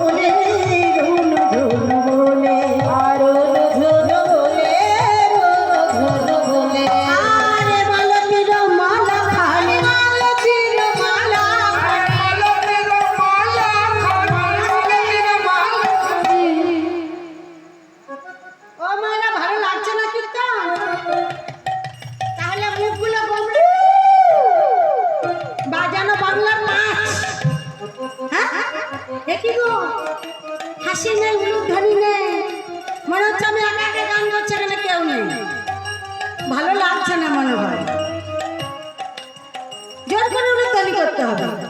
我 这 দেখি হাসি নেই নেই। মনে হচ্ছে আমি একা একা গান করছি এখানে কেউ নেই। ভালো লাগছে না মনে হয়। জোর করে তৈরি করতে হবে।